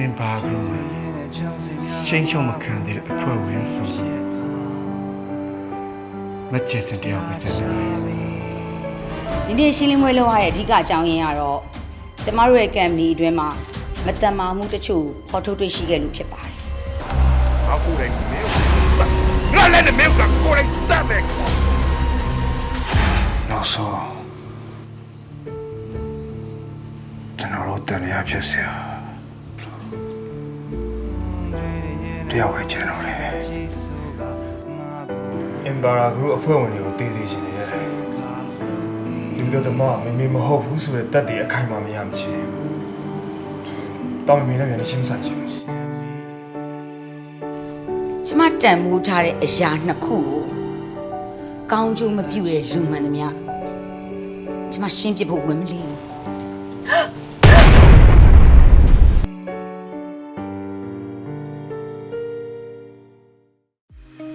အင်ဘာဂရုမှာရှင်းချုံမခံသေးတဲ့အဖွဲ့ဝင်ဆိုမကျစင်တယောက်ပဲကျန်တယ်ဒီနေ့ရှင်းလင်းပွဲလုပ်ရတဲ့အဓိကအကြောင်းရင်းကတော့ကျမတို့ရဲ့ကံမီအတွင်းမှာမတန်မာမှုတချို့ဖော်ထုတ်တွေ့ရှိခဲ့လို့ဖြစ်ပါတယ်အခုလည်းမင်းငါလည်းမင်းကကိုယ်တိုင်တတ်မယ်နောက်ဆုံးကျွန်တော်တို့တန်ရဖြစ်เสี တယောက်ပဲကျန်တော့တယ်အင်ဘာရာဂရုအဖွဲ့ဝင်တွေကိုတည်စီခြင်းနေရတယ်လူတို့သမမမေမဟုတ်ဘူးဆိုတဲ့တက်တည်အခိုင်အမာမရမချင်းတောင်းမင်းနဲ့မြန်ချင်းဆိုင်ချင်းကျမတန်မိုးထားတဲ့အရာနှစ်ခုကိုကောင်းကျိုးမပြုတဲ့လူမှန်သမျှကျမရှင်းပြဖို့ဝင်မလီ